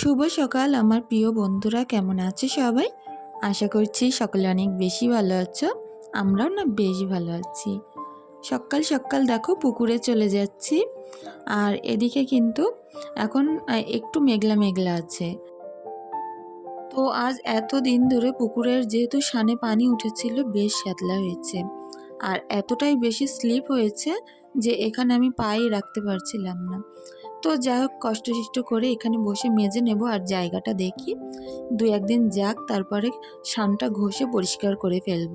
শুভ সকাল, আমার প্রিয় বন্ধুরা, কেমন আছে সবাই? আশা করছি সকলে অনেক বেশি ভালো আছো, আমরাও না বেশ ভালো আছি। সকাল সকাল দেখো পুকুরে চলে যাচ্ছি, আর এদিকে কিন্তু এখন একটু মেঘলা মেঘলা আছে। তো আজ এত দিন ধরে পুকুরের যেহেতু সানে পানি উঠেছিল, বেশ শ্যাতলা হয়েছে। আর এতটাই বেশি স্লিপ হয়েছে যে এখানে আমি পায়ে রাখতে পারছিলাম না। তো যাই হোক কষ্টসিষ্ট করে এখানে বসে মেজে নেব আর জায়গাটা দেখি। দু একদিন যাক, তারপরে শানটা ঘষে পরিষ্কার করে ফেলব।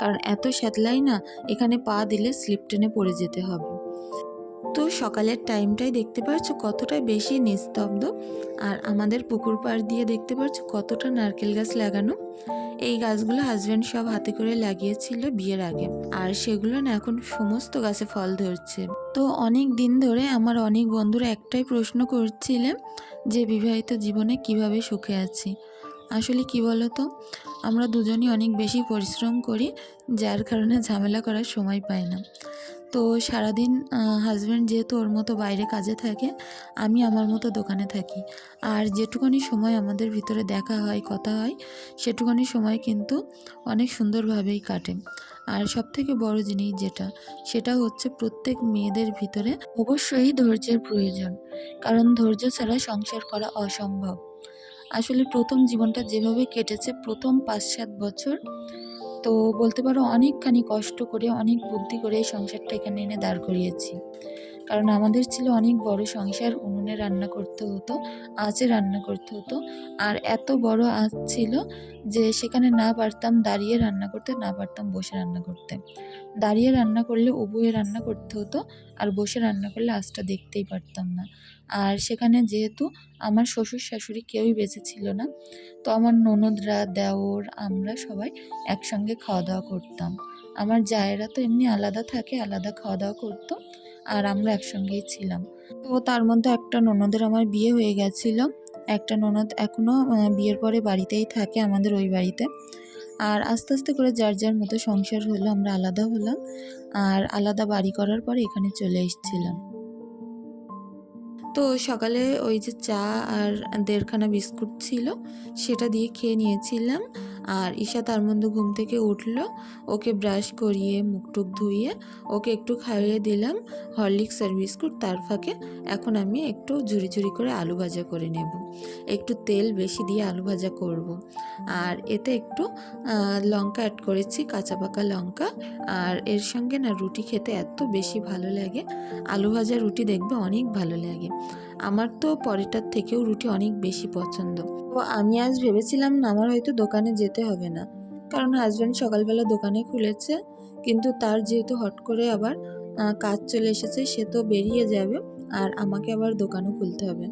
কারণ এত শ্যাতলাই না, এখানে পা দিলে স্লিপ টেনে পড়ে যেতে হবে। তো সকালের টাইমটাই দেখতে পাচ্ছ কতটা বেশি নিস্তব্ধ। আর আমাদের পুকুর পাড় দিয়ে দেখতে পাচ্ছ কতটা নারকেল গাছ লাগানো। এই গাছগুলো হাজব্যান্ড সব হাতে করে লাগিয়েছিল বিয়ের আগে। আর সেগুলো না এখন সমস্ত গাছে ফল ধরছে। তো অনেক দিন ধরে আমার অনেক বন্ধুরা একটাই প্রশ্ন করছিলেন যে বিবাহিত জীবনে কীভাবে সুখে আছি। আসলে কি বলতো? আমরা দুজনই অনেক বেশি পরিশ্রম করি, যার কারণে ঝামেলা করার সময় পাই না। তো সারাদিন হাজব্যান্ড যেহেতু ওর মতো বাইরে কাজে থাকে, আমি আমার মতো দোকানে থাকি। আর যেটুকুনি সময় আমাদের ভিতরে দেখা হয়, কথা হয়, সেটুকুনি সময় কিন্তু অনেক সুন্দরভাবেই কাটে। আর সব থেকে বড় জিনিস যেটা, সেটা হচ্ছে প্রত্যেক মেয়েদের ভিতরে অবশ্যই ধৈর্যের প্রয়োজন। কারণ ধৈর্য ছাড়া সংসার করা অসম্ভব। আসলে প্রথম জীবনটা যেভাবে কেটেছে, প্রথম পাঁচ সাত বছর তো বলতে পারো অনেকখানি কষ্ট করে অনেক বুদ্ধি করে সংসারটা এখানে এনে দাঁড় করিয়েছি। কারণ আমাদের ছিল অনেক বড় সংসার, উনুনে রান্না করতে হতো, আঁচে রান্না করতে হতো। আর এত বড় আঁচ ছিল যে সেখানে না পারতাম দাঁড়িয়ে রান্না করতে, না পারতাম বসে রান্না করতে। দাঁড়িয়ে রান্না করলে উভয়ে রান্না করতে হতো, আর বসে রান্না করলে আঁচটা দেখতেই পারতাম না। আর সেখানে যেহেতু আমার শ্বশুর শাশুড়ি কেউই বেঁচে ছিল না, তো আমার ননদরা, দেওর, আমরা সবাই একসঙ্গে খাওয়া দাওয়া করতাম। আমার জায়েরা তো এমনি আলাদা থাকে, আলাদা খাওয়া দাওয়া করতো। আর আমরা একসঙ্গেই ছিলাম। তো তার মধ্যে একটা ননদের আমার বিয়ে হয়ে গেছিল। একটা ননদ এখনও বিয়ের পরে বাড়িতেই থাকে আমাদের ওই বাড়িতে। আর আস্তে আস্তে করে যার যার মতো সংসার হলো, আমরা আলাদা হলাম। আর আলাদা বাড়ি করার পরে এখানে চলে এসেছিলাম। তো সকালে ওই যে চা আর দেড়খানা বিস্কুট ছিল, সেটা দিয়ে খেয়ে নিয়েছিলাম। আর ঈশা তার মধ্যে ঘুম থেকে উঠল। ওকে ব্রাশ করিয়ে মুখ টুক ধুইয়ে, ওকে একটু খাইয়ে দিলাম। হরলিক্স আর বিস্কুট তার ফাঁকে। এখন আমি একটু ঝুড়ি ঝুড়ি করে আলু ভাজা করে নেব। একটু তেল বেশি দিয়ে আলু ভাজা করব। আর এতে একটু লঙ্কা অ্যাড করেছি, কাঁচা পাকা লঙ্কা। আর এর সঙ্গে না রুটি খেতে এত বেশি ভালো লাগে। আলু ভাজা রুটি দেখবে অনেক ভালো লাগে। আমার তো পরেরটার থেকেও রুটি অনেক বেশি পছন্দ। তো আমি আজ ভেবেছিলাম না, আমার হয়তো দোকানে যেতে হবে না। কারণ হাজব্যান্ড সকালবেলা দোকানে খুলেছে, কিন্তু তার যেহেতু হট করে আবার কাজ চলে এসেছে, সে তো বেরিয়ে যাবে, আর আমাকে আবার দোকানও খুলতে হবে।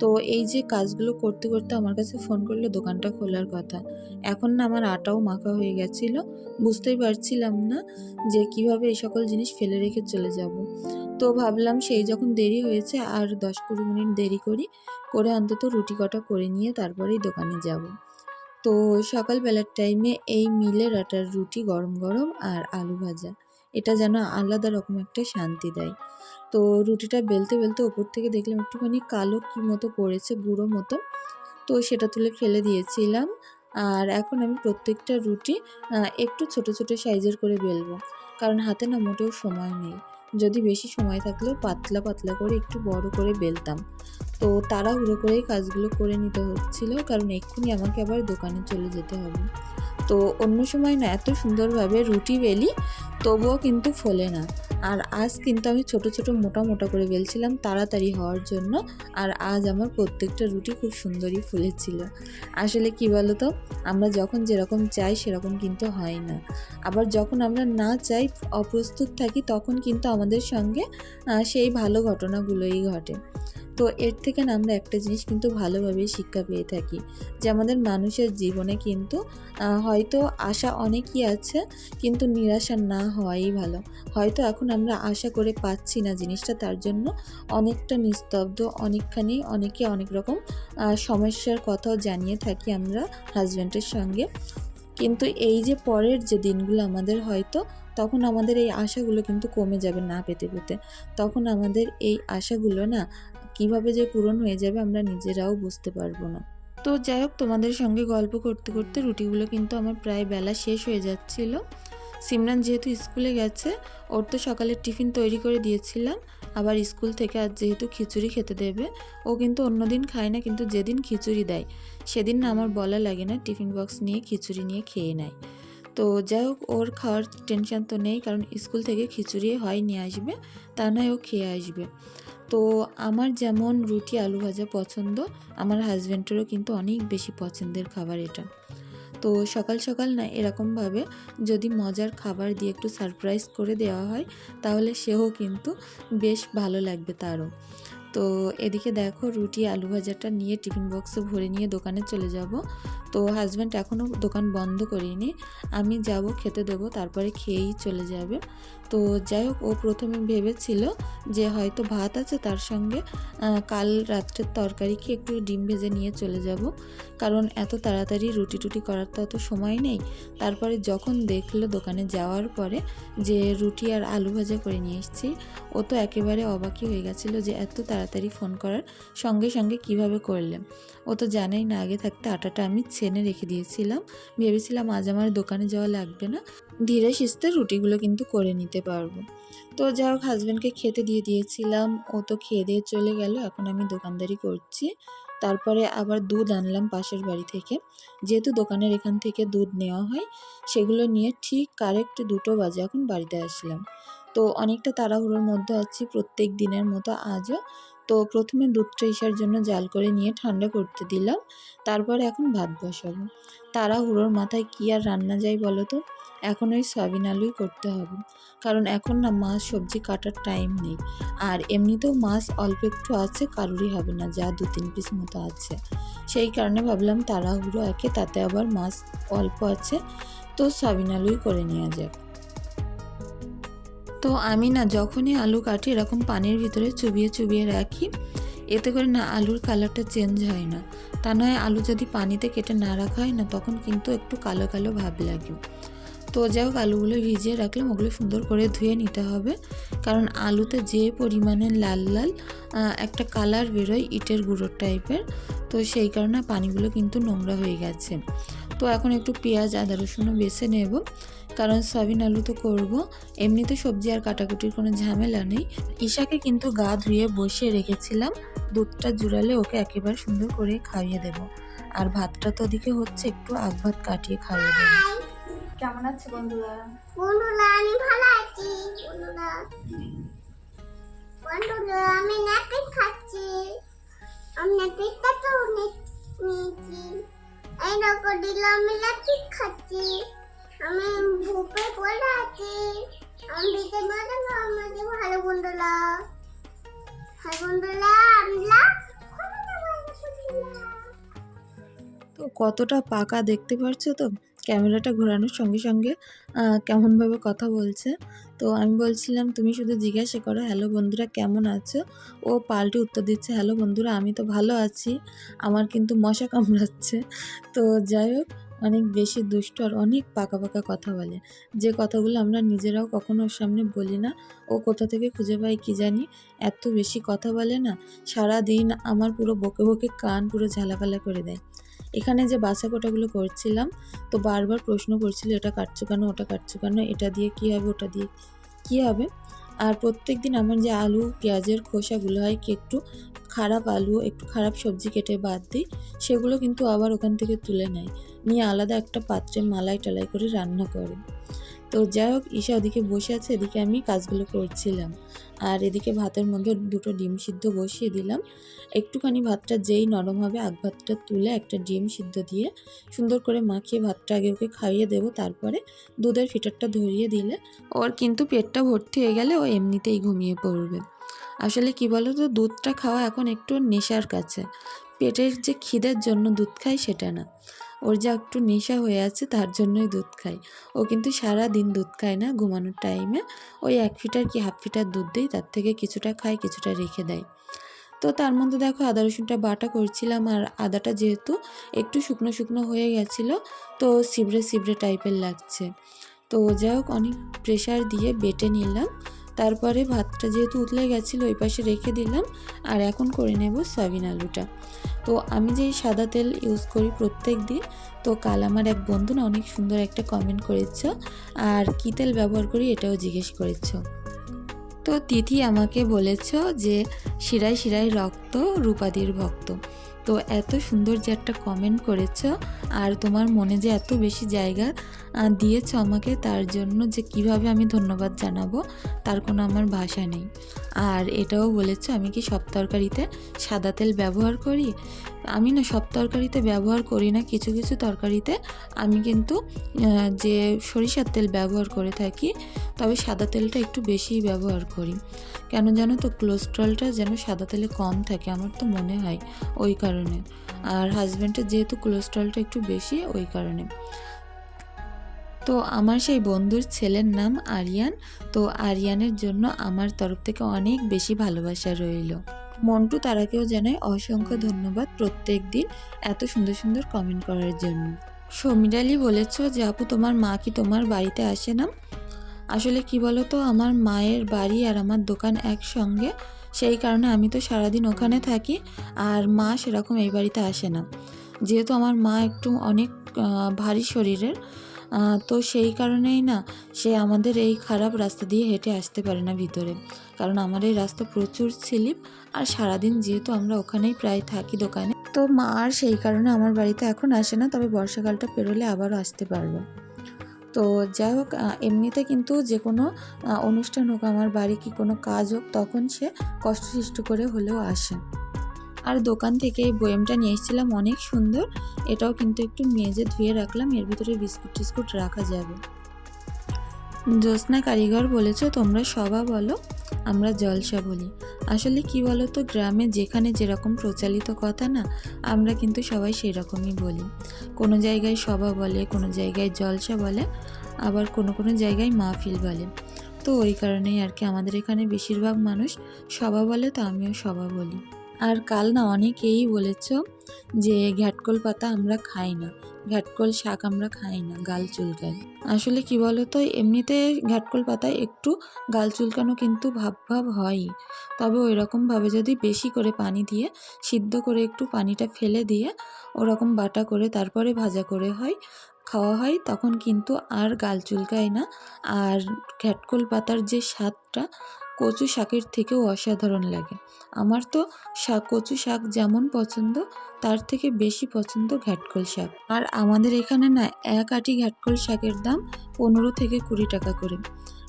তো এই যে কাজগুলো করতে করতে আমার কাছে ফোন করল, দোকানটা খোলার কথা। এখন না আমার আটাও মাখা হয়ে গেছিল। বুঝতেই পারছিলাম না যে কীভাবে এই সকল জিনিস ফেলে রেখে চলে যাব। তো ভাবলাম সেই যখন দেরি হয়েছে আর দশ কুড়ি মিনিট দেরি করি, করে অন্তত রুটি কটা করে নিয়ে তারপরেই দোকানে যাব। তো সকালবেলার টাইমে এই মিলের আটার রুটি গরম গরম আর আলু ভাজা। এটা যেন আলাদা রকম একটা শান্তি দেয়। তো রুটিটা বেলতে বেলতে ওপর থেকে দেখলাম একটুখানি কালো কি মতো পড়েছে গুঁড়ো মতো। তো সেটা তুলে ফেলে দিয়েছিলাম। আর এখন আমি প্রত্যেকটা রুটি একটু ছোট ছোট সাইজের করে বেলবো। কারণ হাতে না মোটেও সময় নেই। যদি বেশি সময় থাকলেও পাতলা পাতলা করে একটু বড় করে বেলতাম। তো তাড়াহুড়ো করেই কাজগুলো করে নিতে হচ্ছিল, কারণ এক্ষুনি আমাকে আবার দোকানে চলে যেতে হবে। তো অন্য সময় না এত সুন্দরভাবে রুটি বেলি তবুও কিন্তু ফোলে না। আর আজ কিন্তু আমি ছোট ছোট, মোটা মোটা করে বেলছিলাম তাড়াতাড়ি হওয়ার জন্য। আর আজ আমার প্রত্যেকটা রুটি খুব সুন্দরই ফুলেছিল। আসলে কি বলো তো আমরা যখন যেরকম চাই সেরকম কিন্তু হয় না। আবার যখন আমরা না চাই, অপ্রস্তুত থাকি, তখন কিন্তু আমাদের সঙ্গে সেই ভালো ঘটনাগুলোই ঘটে। তো এর থেকে না আমরা একটা জিনিস কিন্তু ভালোভাবেই শিক্ষা পেয়ে থাকি যে আমাদের মানুষের জীবনে কিন্তু হয়তো আশা অনেকই আছে কিন্তু নিরাশা না হওয়াই ভালো। হয়তো এখন আমরা আশা করে পাচ্ছি না জিনিসটা, তার জন্য অনেকটা নিস্তব্ধ, অনেকখানি অনেকে অনেক রকম সমস্যার কথাও জানিয়ে থাকি আমরা হাজব্যান্ডের সঙ্গে। কিন্তু এই যে পরের যে দিনগুলো আমাদের হয়তো, তখন আমাদের এই আশাগুলো কিন্তু কমে যাবে না পেতে পেতে। তখন আমাদের এই আশাগুলো না কীভাবে যে পূরণ হয়ে যাবে আমরা নিজেরাও বুঝতে পারব না। তো যাই হোক, তোমাদের সঙ্গে গল্প করতে করতে রুটিগুলো কিন্তু আমার প্রায় বেলা শেষ হয়ে যাচ্ছিল। সিমরান যেহেতু স্কুলে গেছে, ওর তো সকালের টিফিন তৈরি করে দিয়েছিলাম। আবার স্কুল থেকে আজ যেহেতু খিচুড়ি খেতে দেবে, ও কিন্তু অন্যদিন খায় না, কিন্তু যেদিন খিচুড়ি দেয়, সেদিন না আমার বলা লাগে না, টিফিন বক্স নিয়ে খিচুড়ি নিয়ে খেয়ে নেয়। তো যাই হোক, ওর খাওয়ার টেনশন তো নেই, কারণ স্কুল থেকে খিচুড়ি হয় নিয়ে আসবে, তা নয় ও খেয়ে আসবে। তো আমার যেমন রুটি আলু ভাজা পছন্দ, আমার হাজব্যান্ডেরও কিন্তু অনেক বেশি পছন্দের খাবার এটা। তো সকাল সকাল না এরকমভাবে যদি মজার খাবার দিয়ে একটু সারপ্রাইজ করে দেওয়া হয়, তাহলে সেও কিন্তু বেশ ভালো লাগবে তারও। তো এদিকে দেখো রুটি আলু ভাজাটা নিয়ে টিফিন বক্সে ভরে নিয়ে দোকানে চলে যাব। তো হাজব্যান্ড এখনও দোকান বন্ধ করিনি। আমি যাব খেতে দেবো, তারপরে খেয়েই চলে যাবে। তো যাই হোক, ও প্রথমে ভেবেছিল যে হয়তো ভাত আছে তার সঙ্গে কাল রাত্রের তরকারি খেয়ে একটু ডিম ভেজে নিয়ে চলে যাব। কারণ এত তাড়াতাড়ি রুটি টুটি করার তো অত সময় নেই। তারপরে যখন দেখল দোকানে যাওয়ার পরে যে রুটি আর আলু ভাজা করে নিয়ে এসেছি, ও তো একেবারে অবাকই হয়ে গেছিল যে এত তাড়াতাড়ি ফোন করার সঙ্গে সঙ্গে কীভাবে করলেন। ও তো জানেই না, আগে থাকতে আটাটা আমি ছেনে রেখে দিয়েছিলাম। ভেবেছিলাম আজ আমার দোকানে যাওয়া লাগবে না। ধীরে সুস্থে রুটিগুলো কিন্তু করে নিতে পারব। তো যাই হোক হাজব্যান্ডকে খেতে দিয়ে দিয়েছিলাম। ও তো খেয়ে দিয়ে চলে গেল। এখন আমি দোকানদারি করছি। তারপরে আবার দুধ আনলাম পাশের বাড়ি থেকে। যেহেতু দোকানের এখান থেকে দুধ নেওয়া হয়, সেগুলো নিয়ে ঠিক কারেক্ট দুটো বাজে এখন বাড়িতে আসলাম। তো অনেকটা তাড়াহুড়োর মধ্যে আছি প্রত্যেক দিনের মতো আজও। তো প্রথমে দুধটা ইসার জন্য জাল করে নিয়ে ঠান্ডা করতে দিলাম। তারপরে এখন ভাত বসাবো। তাড়াহুড়োর মাথায় কী আর রান্না যায় বলো তো? এখন ওই সয়াবিন আলুই করতে হবে। কারণ এখন না মাছ, সবজি কাটার টাইম নেই। আর এমনিতেও মাছ অল্প একটু আছে, কারোরই হবে না, যা দু তিন পিস মতো আছে। সেই কারণে ভাবলাম তাড়াহুড়ো একে, তাতে আবার মাছ অল্প আছে, তো সয়াবিন আলুই করে নেওয়া যাক। তো আমি না যখনই আলু কাটি এরকম পানির ভিতরে চুবিয়ে চুবিয়ে রাখি, এতে করে না আলুর কালারটা চেঞ্জ হয় না। তা নয়, আলু যদি পানিতে কেটে না রাখা হয় না, তখন কিন্তু একটু কালো কালো ভাব লাগে। তো যাই হোক, আলুগুলো ভিজিয়ে রাখলাম। ওগুলো সুন্দর করে ধুয়ে নিতে হবে। কারণ আলুতে যে পরিমাণে লাল লাল একটা কালার বেরোয় ইটের গুঁড়োর টাইপের, তো সেই কারণে পানিগুলো কিন্তু নোংরা হয়ে গেছে। তো এখন একটু পেঁয়াজ, আদা রসুনও বেছে নেব। কারণ সয়াবিন আলু তো করব। এমনিতে সবজি আর কাটাকুটির কোনো ঝামেলা নেই। ঈশাকে কিন্তু গা ধুয়ে বসিয়ে রেখেছিলাম। দুধটা জুড়ালে ওকে একেবারে সুন্দর করে খাইয়ে দেব। আর ভাতটা তো ওদিকে হচ্ছে, একটু আগ ভাত কাটিয়ে খাইয়ে দেবো। কেমন আছে বন্ধুরা? বন্ধুরা আমি ভালো আছি। বন্ধুরা বন্ধুরা আমি ন্যাপিক খাচ্ছি। আমি ন্যাপিকটা তো নিয়েছি। এই দেখো দিল আমি ন্যাপিক খাচ্ছি। আমি ভূপে পড়ে আছি। আমি বিকেল মতো আমাদের ভালো বন্ধুরা। হাই বন্ধুরা আমরা তো কতটা পাকা দেখতে পারছ তো? ক্যামেরাটা ঘোরানোর সঙ্গে সঙ্গে কেমনভাবে কথা বলছে। তো আমি বলছিলাম, তুমি শুধু জিজ্ঞাসা করো, হ্যালো বন্ধুরা, কেমন আছো? ও পাল্টে উত্তর দিচ্ছে, হ্যালো বন্ধুরা, আমি তো ভালো আছি। আমার কিন্তু মশা কামড়াচ্ছে। তো যাই হোক, অনেক বেশি দুষ্ট আর অনেক পাকা পাকা কথা বলে। যে কথাগুলো আমরা নিজেরাও কখনো ওর সামনে বলি না, ও কোথা থেকে খুঁজে পাই কি জানি, এত বেশি কথা বলে না সারা দিন আমার পুরো বকে বকে কান পুরো ঝালাপালা করে দেয়। এখানে যে বাসা কোটাগুলো করছিলাম, তো বারবার প্রশ্ন করছিল, এটা কাটছো কেন? ওটা কাটছো কেন? এটা দিয়ে কী হবে? ওটা দিয়ে কী হবে? আর প্রত্যেক দিন আমার যে আলু, পেঁয়াজের খোসাগুলো হয় কি একটু খারাপ আলু, একটু খারাপ সবজি কেটে বাদ দিই, সেগুলো কিন্তু আবার ওখান থেকে তুলে নেয়। নিয়ে আলাদা একটা পাত্রে মালাই টালাই করে রান্না করে। তো যাই হোক, ঈশা ওদিকে বসে আছে, এদিকে আমি কাজগুলো করছিলাম। আর এদিকে ভাতের মধ্যে দুটো ডিম সিদ্ধ বসিয়ে দিলাম। একটুখানি ভাতটা যেই নরম হবে, আগ ভাতটা তুলে একটা ডিম সিদ্ধ দিয়ে সুন্দর করে মাখিয়ে ভাতটা আগে ওকে খাইয়ে দেবো। তারপরে দুধের ফিটারটা ধরিয়ে দিলে ওর কিন্তু পেটটা ভর্তি হয়ে গেলে ও এমনিতেই ঘুমিয়ে পড়বে। আসলে কি বলো তো দুধটা খাওয়া এখন একটু নেশার কাছে। পেটের যে খিদের জন্য দুধ খায় সেটা না। ওর যা একটু নেশা হয়ে আছে তার জন্যই দুধ খায় ও কিন্তু সারা দিন দুধ খায় না ঘুমানোর টাইমে ওই এক ফিটার কি হাফ ফিটার দুধ দেয় তার থেকে কিছুটা খায়, কিছুটা রেখে দেয়। তো তার মধ্যে দেখো আদা, রসুনটা বাটা করছিলাম আর আদাটা যেহেতু একটু শুকনো শুকনো হয়ে গেছিল, তো সিবড়ে সিবড়ে টাইপের লাগছে। তো যাই হোক, অনেক প্রেশার দিয়ে বেটে নিলাম। তারপরে ভাতটা যেহেতু উতলে গেছিল, ওই পাশে রেখে দিলাম, আর এখন করে নেব সয়াবিন আলুটা। তো আমি যেই সাদা তেল ইউজ করি প্রত্যেক দিন, তো কাল আমার এক বন্ধু না অনেক সুন্দর একটা কমেন্ট করেছ, আর কী তেল ব্যবহার করি এটাও জিজ্ঞেস করেছ। তো তিথি আমাকে বলেছ যে শিরায় শিরায় রক্ত রূপাদির ভক্ত। তো এত সুন্দর যে একটা কমেন্ট করেছ, আর তোমার মনে যে এত বেশি জায়গা দিয়েছ আমাকে, তার জন্য যে কীভাবে আমি ধন্যবাদ জানাব, তার কোনো আমার ভাষা নেই। আর এটাও বলেছ, আমি কি সব তরকারিতে সাদা তেল ব্যবহার করি? আমি না সব তরকারিতে ব্যবহার করি না, কিছু কিছু তরকারিতে। আমি কিন্তু যে সরিষার তেল ব্যবহার করে থাকি, তবে সাদা তেলটা একটু বেশিই ব্যবহার করি। কেন জানো তো কোলেস্ট্রলটা যেন সাদা তেলে কম থাকে, আমার তো মনে হয় ওই কারণে। আর হাজব্যান্ডের যেহেতু কোলেস্ট্রলটা একটু বেশি, ওই কারণে। তো আমার সেই বন্ধুর ছেলের নাম আরিয়ান। তো আরিয়ানের জন্য আমার তরফ থেকে অনেক বেশি ভালোবাসা রইল। মন্টু তারাকেও জানাই অসংখ্য ধন্যবাদ প্রত্যেক দিন এত সুন্দর সুন্দর কমেন্ট করার জন্য। সমীরালি বলেছ যে, আপু, তোমার মা কি তোমার বাড়িতে আসে না? আসলে কি বলো তো আমার মায়ের বাড়ি আর আমার দোকান একসঙ্গে। সেই কারণে আমি তো সারাদিন ওখানে থাকি আর মা সেরকম এই বাড়িতে আসে না। যেহেতু আমার মা একটু অনেক ভারী শরীরের তো সেই কারণেই না, সে আমাদের এই খারাপ রাস্তা দিয়ে হেঁটে আসতে পারে না ভিতরে। কারণ আমার এই রাস্তা প্রচুর স্লিপ, আর সারাদিন যেহেতু আমরা ওখানেই প্রায় থাকি দোকানে, তো মা আর সেই কারণে আমার বাড়িতে এখন আসে না, তবে বর্ষাকালটা পেরোলে আবারও আসতে পারবে। তো যাই হোক এমনিতে কিন্তু যে কোনো অনুষ্ঠান হোক, আমার বাড়ি কি কোনো কাজ হোক, তখন সে কষ্টসৃষ্ট করে হলেও আসে। আর দোকান থেকে এই বয়েমটা নিয়ে এসেছিলাম, অনেক সুন্দর। এটাও কিন্তু একটু মেজে ধুয়ে রাখলাম, এর ভিতরে বিস্কুট টিস্কুট রাখা যাবে। জ্যোৎস্না কারিগর বলেছ, তোমরা সবা বলো, আমরা জলসা বলি। আসলে কি বলো তো গ্রামে যেখানে যেরকম প্রচলিত কথা না, আমরা কিন্তু সবাই সেই রকমই বলি। কোনো জায়গায় সভা বলে, কোনো জায়গায় জলসা বলে, আবার কোনো কোনো জায়গায় মাহফিল বলে। তো ওই কারণেই আর কি আমাদের এখানে বেশিরভাগ মানুষ সভা বলে, তো আমিও সভা বলি। আর কাল না অনেকেই বলেছ যে ঘ্যাটকল পাতা আমরা খাই না। ঘ্যাটকল শাক আমরা খাই না, গাল চুলকায় আসলে কি বলো তো এমনিতে ঘ্যাটকল পাতায় একটু গাল চুলকানো কিন্তু ভাব ভাব হয়ই। তবে ওই রকমভাবে যদি বেশি করে পানি দিয়ে, সিদ্ধ করে একটু পানিটা ফেলে দিয়ে, ওরকম বাটা করে তারপরে ভাজা করে হয়, খাওয়া হয়, তখন কিন্তু আর গাল চুলকায় না। আর ঘ্যাটকল পাতার যে স্বাদটা কচু শাকের থেকেও অসাধারণ লাগে। আমার তো শাক কচু শাক যেমন পছন্দ, তার থেকে বেশি পছন্দ ঘ্যাটকল শাক। আর আমাদের এখানে না এক আটি ঘ্যাটকল শাকের দাম পনেরো থেকে কুড়ি টাকা করে।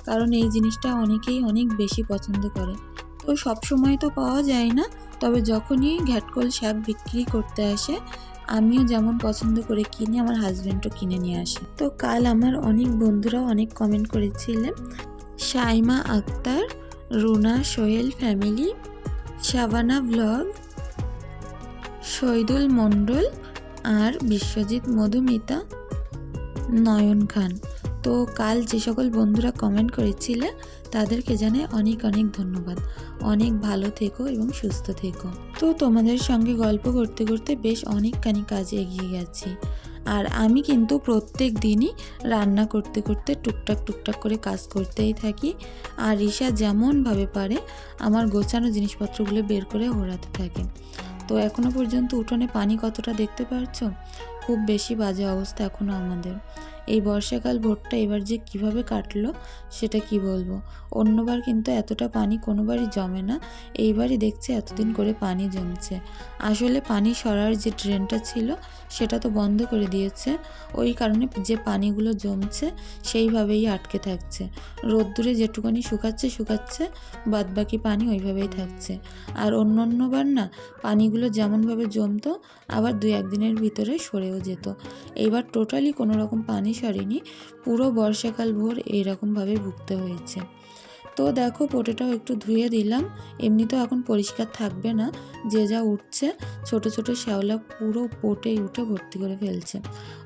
কারণ এই জিনিসটা অনেকেই অনেক বেশি পছন্দ করে। তো সব সময় তো পাওয়া যায় না, তবে যখনই ঘ্যাটকল শাক বিক্রি করতে আসে, আমিও যেমন পছন্দ করে কিনি আমার হাজব্যান্ডও কিনে নিয়ে আসে। তো কাল আমার অনেক বন্ধুরাও অনেক কমেন্ট করেছিলেন, সাইমা আক্তার রুনা সোহেল ফ্যামিলি, শাবানা ব্লগ শহীদুল মণ্ডল আর বিশ্বজিৎ মধুমিতা, নয়ন খান। তো কাল যে সকল বন্ধুরা কমেন্ট করেছিলে, তাদেরকে জানাই অনেক অনেক ধন্যবাদ। অনেক ভালো থেকো এবং সুস্থ থেকো। তো তোমাদের সঙ্গে গল্প করতে করতে বেশ অনেকখানি কাজে এগিয়ে গেছি। আর আমি কিন্তু প্রত্যেক দিনই রান্না করতে করতে টুকটাক টুকটাক করে কাজ করতেই থাকি। আর ঋষা যেমনভাবে পারে আমার গোছানো জিনিসপত্রগুলো বের করে ওড়াতে থাকে। তো এখনও পর্যন্ত উঠোনে পানি কতটা দেখতে পারছ? খুব বেশি বাজে অবস্থা এখনও আমাদের। এই বর্ষাকাল ভোটটা এবার যে কীভাবে কাটলো, সেটা কি বলব? অন্যবার কিন্তু এতটা পানি কোনোবারই জমে না, এইবারই দেখছে এতদিন করে পানি জমছে। আসলে পানি সরার যে ড্রেনটা ছিল, সেটা তো বন্ধ করে দিয়েছে। ওই কারণে যে পানিগুলো জমছে, সেইভাবেই আটকে থাকছে। রোদ্দুরে যেটুকানি শুকাচ্ছে শুকাচ্ছে, বাদবাকি পানি ওইভাবেই থাকছে। আর অন্য অন্যবার না, পানিগুলো যেমনভাবে জমতো, আবার দু একদিনের ভিতরে সরেও যেত। এইবার টোটালি কোনো রকম পানি সরেনি, পুরো বর্ষাকাল ভোর এইরকমভাবে ভুগতে হয়েছে। তো দেখো পোটেটাও একটু ধুয়ে দিলাম এমনিতেও এখন পরিষ্কার থাকবে না, যে যা উঠছে, ছোট ছোট শ্যাওলা পুরো পোটেই উঠে ভর্তি করে ফেলছে।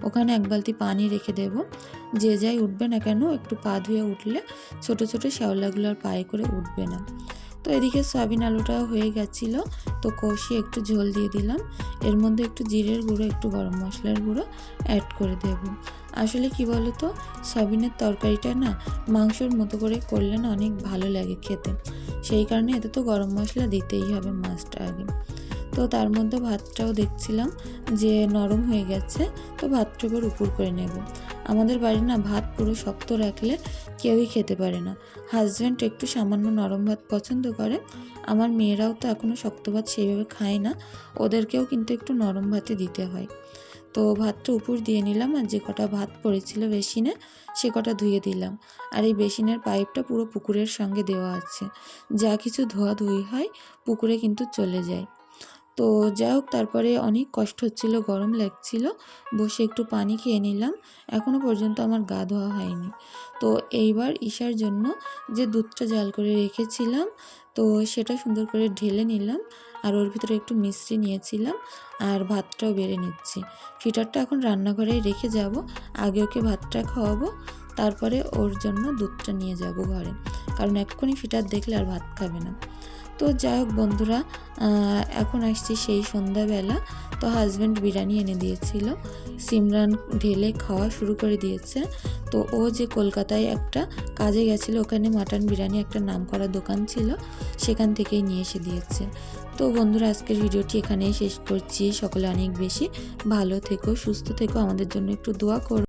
ওখানে এক বালতি পানি রেখে দেব, যে যাই উঠবে না কেন, একটু পা ধুয়ে উঠলে ছোট ছোট শ্যাওলাগুলো আর পায়ে করে উঠবে না। তো এদিকে সয়াবিন আলুটাও হয়ে গেছিল। তো কষিয়ে একটু ঝোল দিয়ে দিলাম। এর মধ্যে একটু জিরের গুঁড়ো, একটু গরম মশলার গুঁড়ো অ্যাড করে দেব। আসলে কি বলো তো সয়াবিনের তরকারিটা না মাংসর মতো করে করলে না অনেক ভালো লাগে খেতে। সেই কারণে এতে তো গরম মশলা দিতেই হবে মাছটা আগে। তো তার মধ্যে ভাতটাও দেখছিলাম যে নরম হয়ে গেছে, তো ভাতটা এবার উপর করে নেব। আমাদের বাড়ি না ভাত পুরো শক্ত রাখলে কেউই খেতে পারে না। হাজব্যান্ড একটু সামান্য নরম ভাত পছন্দ করে। আমার মেয়েরাও তো এখনও শক্ত ভাত সেইভাবে খায় না। ওদেরকেও কিন্তু একটু নরম ভাতে দিতে হয়। তো ভাতটা উপর দিয়ে নিলাম আর যে কটা ভাত পড়েছিল বেসিনে, সে কটা ধুয়ে দিলাম। আর এই বেসিনের পাইপটা পুরো পুকুরের সঙ্গে দেওয়া আছে। যা কিছু ধোয়া ধুই হয়, পুকুরে কিন্তু চলে যায়। তো যাই হোক তারপরে অনেক কষ্ট হচ্ছিল, গরম লাগছিল। বসে একটু পানি খেয়ে নিলাম। এখনও পর্যন্ত আমার গা ধোয়া হয়নি। তো এইবার ঈশার জন্য যে দুধটা জাল করে রেখেছিলাম, তো সেটা সুন্দর করে ঢেলে নিলাম। আর ওর ভিতরে একটু মিষ্টি নিয়েছিলাম। আর ভাতটাও বেড়ে নিচ্ছি। ফিটারটা এখন রান্নাঘরেই রেখে যাব। আগে ওকে ভাতটা খাওয়াবো। তারপরে ওর জন্য দুধটা নিয়ে যাব ঘরে। কারণ এক্ষুনি ফিটার দেখলে আর ভাত খাবে না। তো যাই হোক বন্ধুরা এখন আসছি সেই সন্ধ্যাবেলা। তো হাজব্যান্ড বিরিয়ানি এনে দিয়েছিল। সিমরান ঢেলে খাওয়া শুরু করে দিয়েছে। তো ও যে কলকাতায় একটা কাজে গেছিল, ওখানে মাটন বিরিয়ানি একটা নাম করা দোকান ছিল, সেখান থেকেই নিয়ে এসে দিয়েছে। তো বন্ধুরা, আজকের ভিডিওটি এখানেই শেষ করছি। সকলে অনেক বেশি ভালো থেকো, সুস্থ থেকো। আমাদের জন্য একটু দোয়া করো।